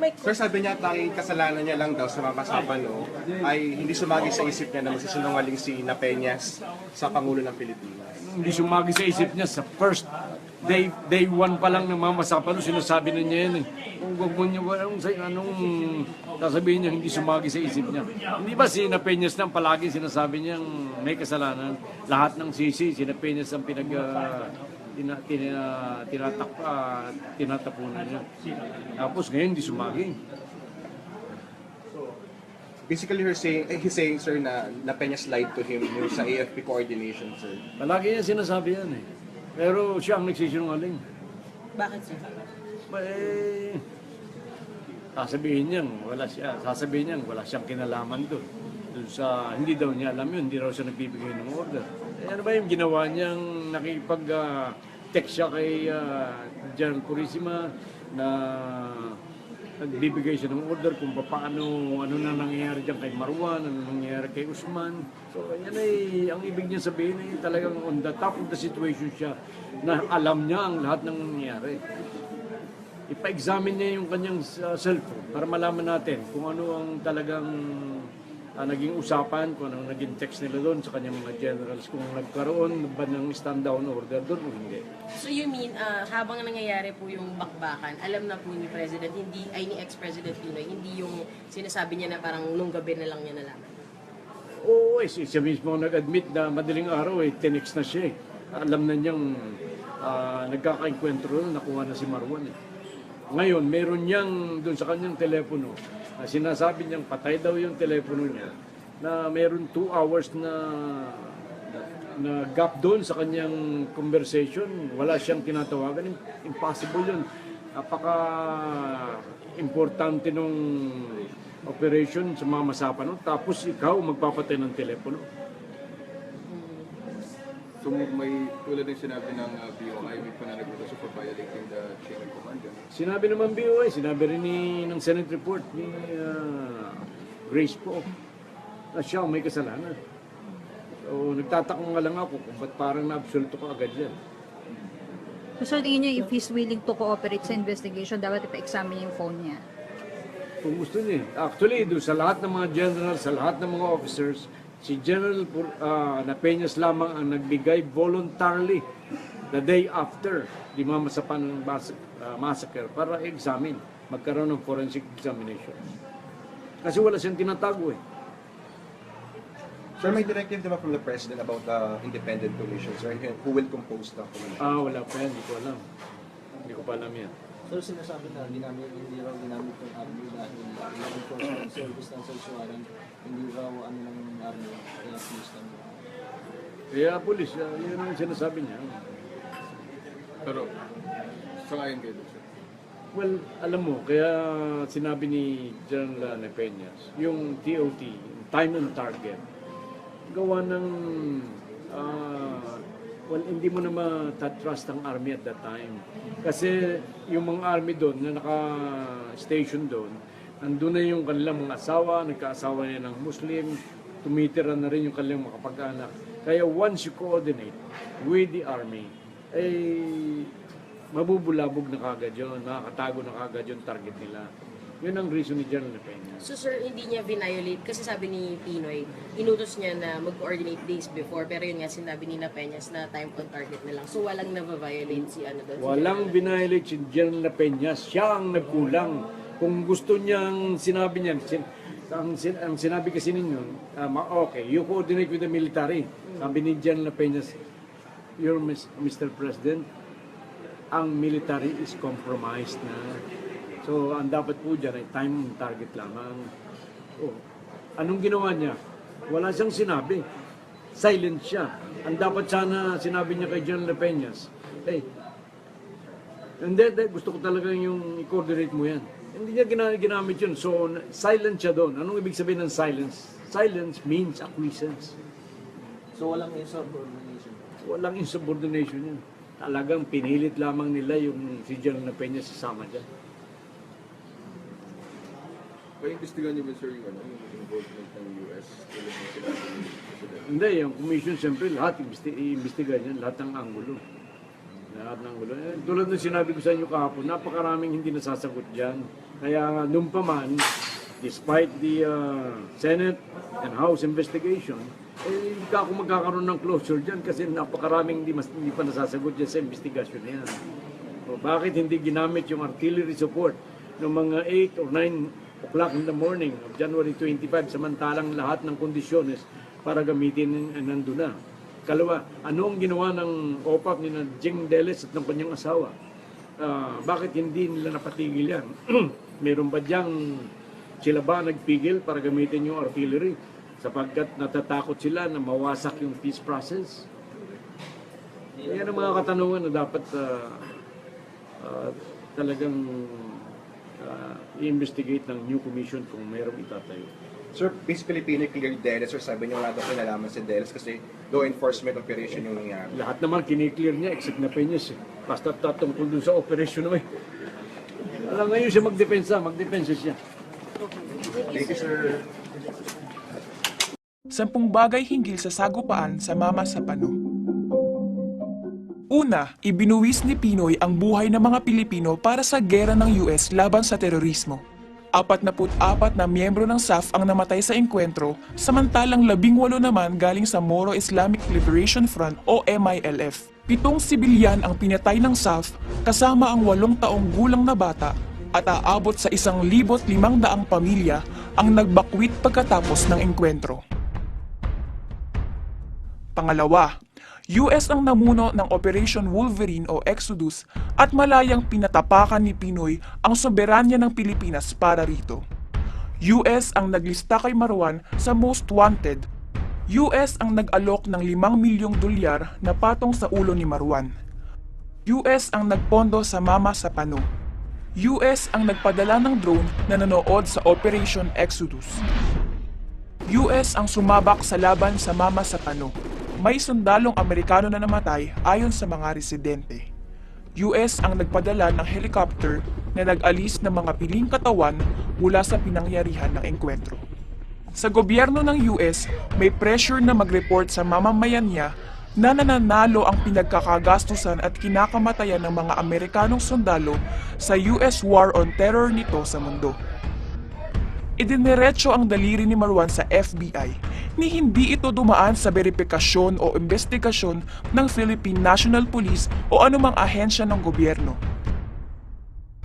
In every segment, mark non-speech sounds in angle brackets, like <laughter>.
Sir, sabi niya tanging kasalanan niya lang daw sa Mama Sapano ay hindi sumagi sa isip niya na magsisinungaling si Napeñas sa Pangulo ng Pilipinas. Hindi sumagi sa isip niya sa first day day one pa lang ng Mama Sapano, sinasabi na niya yan eh. Kung wag mo niya, anong, anong sasabihin niya, hindi sumagi sa isip niya. Hindi ba si Napeñas nang palagi sinasabi niyang may kasalanan? Lahat ng sisi, si Napeñas ang pinag... ah, tina, tina, tinatak, ah, tinatapunan niya. Tapos ngayon, hindi sumagi. Basically, her saying, eh, he's saying, sir, na Napeñas lied to him yung sa AFP coordination, sir. Palagi niya sinasabi yan eh. Pero siya ang nagsisinungaling. Bakit sir? Eh, sasabihin niyan, wala siya, sasabihin niyan, wala siyang kinalaman doon. Doon sa, hindi daw niya alam yun, hindi raw siya nagbibigay ng order. Eh, ano ba yung ginawa niyang nakipag-text siya kay ah, General Purisima na nagbibigay siya ng order kung paano, ano na nangyayari dyan kay Marwan, ano nangyayari kay Usman. So, yan ay, ang ibig niya sabihin ay talagang on the top of the situation siya na alam niya ang lahat ng nangyayari ipa-examine niya yung kanyang uh, cellphone para malaman natin kung ano ang talagang uh, naging usapan, kung ano naging text nila doon sa kanyang mga generals, kung nagkaroon ba ng stand-down order doon o hindi. So you mean, ah, habang nangyayari po yung bakbakan, alam na po ni President, hindi, ay ni ex-President Pinoy, hindi yung sinasabi niya na parang nung gabi na lang niya nalaman. Oo, eh, si- siya mismo nag-admit na madaling araw eh, tinext na siya eh. Alam na niyang uh, nagkakainkwentro na nakuha na si Marwan eh. Ngayon, meron niyang doon sa kanyang telepono, na sinasabi niyang patay daw yung telepono niya, na meron two hours na na gap doon sa kanyang conversation, wala siyang tinatawagan. Im- Impossible yun. Napaka importante nung operation sa mga masapan nun. Tapos ikaw magpapatay ng telepono. So may tulad ng sinabi ng uh, BOI, may pananagutan for violating the chain of command. Sinabi naman BOI, sinabi rin ni, ng Senate report ni ah, Grace po na siya may kasalanan. So nagtataka nga lang ako kung ba't parang na-absoluto ka agad yan. So, sa tingin niyo, if he's willing to cooperate sa investigation, dapat ipa-examine yung phone niya. Kung gusto niya. Actually, doon sa lahat ng mga general, sa lahat ng mga officers, si General uh, Napeñas lamang ang nagbigay voluntarily the day after di mamasapan ng mas- ah, massacre para examine, magkaroon ng forensic examination. Kasi wala siyang tinatago eh. Sir, may directive diba from the President about the independent commission, sir, who will compose the commission? Ah, wala pa yan, hindi ko alam. Hindi ko pa alam yan. So sinasabi na ginamit, hindi raw ginamit ng army dahil law enforcement service ng warrant, hindi raw ano ng army, kaya police lang. Kaya police, uh, yun ang sinasabi niya. Pero sangayon kayo doon, sir. Well, alam mo, kaya sinabi ni General Nepeñas, yung yung time on target, gawa ng, ah, well, hindi mo na matatrust ang army at that time. Kasi yung mga army doon na naka-station doon, andun na yung kanilang mga asawa, nagkaasawa na ng Muslim, tumitira na rin yung kanilang mga kapag-anak. Kaya once you coordinate with the army, eh, mabubulabog na kagad yun, nakakatago na kagad yung target nila. Yun ang reason ni General Peña. So sir, hindi niya violate kasi sabi ni Pinoy, inutos niya na mag-coordinate days before, pero yun nga sinabi ni Napeñas na time on target na lang. So walang na-violate si ano doon. si Walang General. binayolate si General Peña, siya ang nagkulang. Kung gusto niyang sinabi niyan, sin, ang, sin, ang sinabi kasi ninyo, ma- okay, you coordinate with the military. Sabi ni General Peña, Your Mr. President, ang military is compromised na. So, ang dapat po dyan ay time target lamang. Oh, anong ginawa niya? Wala siyang sinabi. Silent siya. Ang dapat sana sinabi niya kay General Peñas, hey, hindi, hindi, gusto ko talaga yung i-coordinate mo yan. Hindi niya gina- ginamit yun. So, silent siya doon. Anong ibig sabihin ng silence? Silence means acquiescence. So walang insubordination. Walang insubordination yan. Talagang pinilit lamang nila yung si General Peña sasama dyan. Pa-investigan niyo ba, sir, yung, ano, yung involvement ng US? Hindi, yung commission siyempre lahat imbesti- iimbestiga niyan, lahat ng angulo. Lahat ng gulo. Eh, tulad ng sinabi ko sa inyo kahapon, napakaraming hindi nasasagot dyan. Kaya nga, nung pa man, despite the uh, Senate and House investigation, eh, hindi ako magkakaroon ng closure dyan kasi napakaraming hindi, mas, hindi pa nasasagot dyan sa investigation na yan. O bakit hindi ginamit yung artillery support ng mga 8 or 9 o'clock in the morning of January 25 samantalang lahat ng kondisyones para gamitin nandun na. Kalawa, ano ang ginawa ng OPAP ni na Jing Deles at ng kanyang asawa? Ah, bakit hindi nila napatigil yan? <clears throat> Meron ba diyang sila ba nagpigil para gamitin yung artillery sapagkat natatakot sila na mawasak yung peace process? Yan ang mga katanungan na dapat ah, ah, talagang ah, i-investigate ng new commission kung mayroong itatayo. Sir, Peace Filipino cleared Dennis, sir, sabi niyo wala daw kinalaman si Dennis kasi law enforcement operation yung nangyari. Lahat naman kiniklear niya except na Peñas eh. Basta tatungkol dun sa operation naman. Alam ngayon siya magdepensa, magdepensa siya. Thank you, sir. Sampung bagay hinggil sa sagupaan sa Mama sa Pano. Una, ibinuwis ni Pinoy ang buhay ng mga Pilipino para sa gera ng US laban sa terorismo. 44 na miyembro ng SAF ang namatay sa engkwentro, samantalang 18 naman galing sa Moro Islamic Liberation Front o MILF. Pitong sibilyan ang pinatay ng SAF kasama ang walong taong gulang na bata at aabot sa 1,500 pamilya ang nagbakwit pagkatapos ng engkwentro. Pangalawa, US ang namuno ng Operation Wolverine o Exodus at malayang pinatapakan ni Pinoy ang soberanya ng Pilipinas para rito. US ang naglista kay Marwan sa Most Wanted. US ang nag-alok ng 5 milyong dolyar na patong sa ulo ni Marwan. US ang nagpondo sa Mama sa Pano. US ang nagpadala ng drone na nanood sa Operation Exodus. US ang sumabak sa laban sa Mama sa Pano. May sundalong Amerikano na namatay ayon sa mga residente. US ang nagpadala ng helicopter na nag-alis ng mga piling katawan mula sa pinangyarihan ng engkwentro. Sa gobyerno ng US, may pressure na mag-report sa mamamayan niya na nananalo ang pinagkakagastusan at kinakamatayan ng mga Amerikanong sundalo sa US War on Terror nito sa mundo. Idiniretso ang daliri ni Marwan sa FBI ni hindi ito dumaan sa verifikasyon o investigasyon ng Philippine National Police o anumang ahensya ng gobyerno.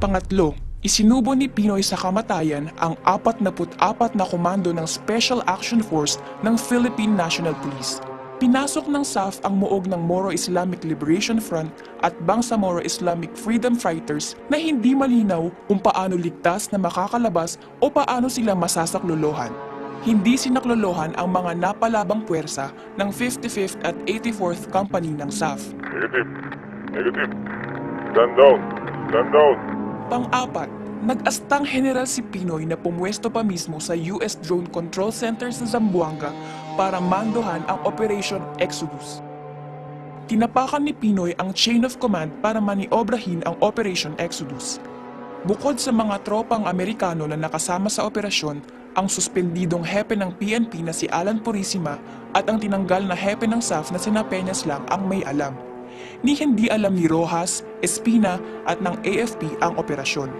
Pangatlo, isinubo ni Pinoy sa kamatayan ang 44 na komando ng Special Action Force ng Philippine National Police. Pinasok ng SAF ang muog ng Moro Islamic Liberation Front at Bangsamoro Islamic Freedom Fighters na hindi malinaw kung paano ligtas na makakalabas o paano sila masasaklolohan. Hindi sinaklolohan ang mga napalabang puwersa ng 55th at 84th Company ng SAF. Negative. Negative. Stand down. Stand down. Pang-apat, nag-astang general si Pinoy na pumwesto pa mismo sa US Drone Control Center sa Zamboanga para mandohan ang Operation Exodus. Tinapakan ni Pinoy ang chain of command para maniobrahin ang Operation Exodus. Bukod sa mga tropang Amerikano na nakasama sa operasyon, ang suspendidong hepe ng PNP na si Alan Purisima at ang tinanggal na hepe ng SAF na sina Peñas lang ang may alam. Ni hindi alam ni Rojas, Espina at ng AFP ang operasyon.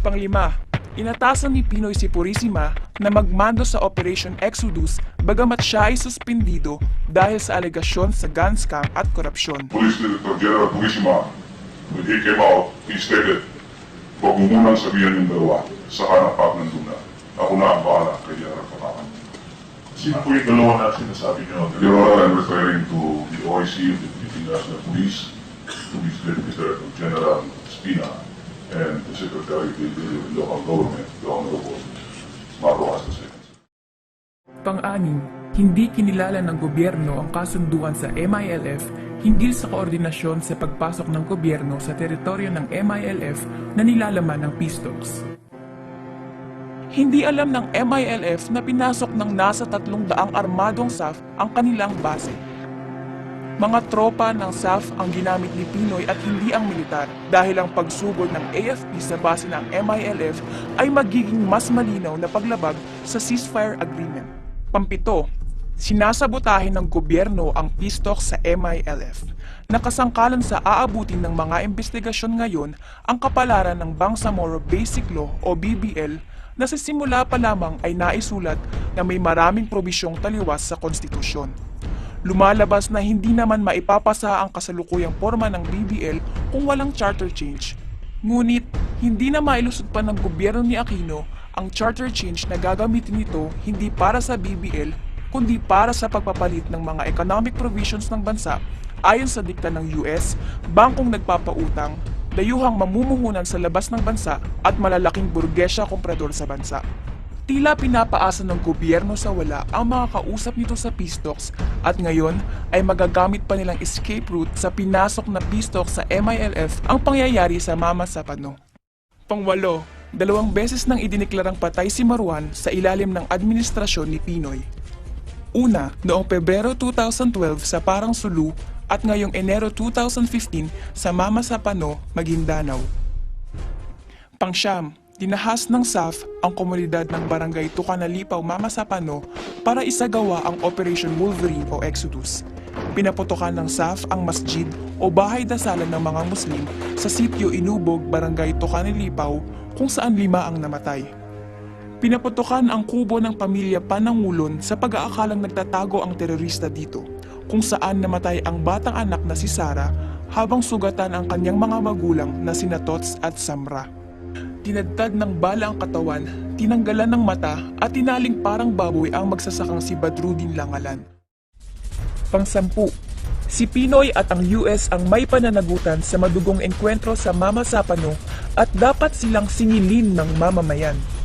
Panglima, inatasan ni Pinoy si Purisima na magmando sa Operation Exodus bagamat siya ay suspendido dahil sa alegasyon sa gun scam at korupsyon. Police Director General Purisima, when he came out, he stated, huwag mo munang sabihan yung dalawa sa hanap pag nandun na. Ako na ang bahala kay General Patakan. Sino po yung dalawa na sinasabi niyo? Your Honor, I'm referring to the OIC, the Philippine National Police, Police Director General Espina, and the Secretary of the Local Government, the Honorable Marro II. Pang-anim, hindi kinilala ng gobyerno ang kasunduan sa MILF hinggil sa koordinasyon sa pagpasok ng gobyerno sa teritoryo ng MILF na nilalaman ng talks. Hindi alam ng MILF na pinasok ng nasa tatlong daang armadong SAF ang kanilang base. Mga tropa ng SAF ang ginamit ni Pinoy at hindi ang militar dahil ang pagsugod ng AFP sa base ng MILF ay magiging mas malinaw na paglabag sa ceasefire agreement. Pampito, Sinasabotahin ng gobyerno ang talks sa MILF. Nakasangkalan sa aabutin ng mga investigasyon ngayon ang kapalaran ng Bangsamoro Basic Law o BBL na sa simula pa lamang ay naisulat na may maraming probisyong taliwas sa konstitusyon. Lumalabas na hindi naman maipapasa ang kasalukuyang forma ng BBL kung walang charter change. Ngunit, hindi na mailusot pa ng gobyerno ni Aquino ang charter change na gagamitin nito hindi para sa BBL kundi para sa pagpapalit ng mga economic provisions ng bansa ayon sa dikta ng US, bangkong nagpapautang, dayuhang mamumuhunan sa labas ng bansa at malalaking burgesya komprador sa bansa. Tila pinapaasa ng gobyerno sa wala ang mga kausap nito sa talks at ngayon ay magagamit pa nilang escape route sa pinasok na talks sa MILF ang pangyayari sa Mama Sapano. Pangwalo, dalawang beses nang idineklarang patay si Marwan sa ilalim ng administrasyon ni Pinoy. Una, noong Pebrero 2012 sa Parang Sulu at ngayong Enero 2015 sa Mama Sapano, Maguindanao. Pangsyam, dinahas ng SAF ang komunidad ng barangay Tucanalipaw, Mama Sapano para isagawa ang Operation Wolverine o Exodus. Pinaputokan ng SAF ang masjid o bahay dasalan ng mga Muslim sa sitio Inubog, Barangay Tucanalipaw kung saan lima ang namatay. Pinaputokan ang kubo ng pamilya Panangulon sa pag-aakalang nagtatago ang terorista dito, kung saan namatay ang batang anak na si Sara habang sugatan ang kanyang mga magulang na sina Tots at Samra. Tinadtad ng bala ang katawan, tinanggalan ng mata at tinaling parang baboy ang magsasakang si Badrudin Langalan. Pangsampu, si Pinoy at ang US ang may pananagutan sa madugong engkwentro sa Mama Sapano at dapat silang singilin ng mamamayan.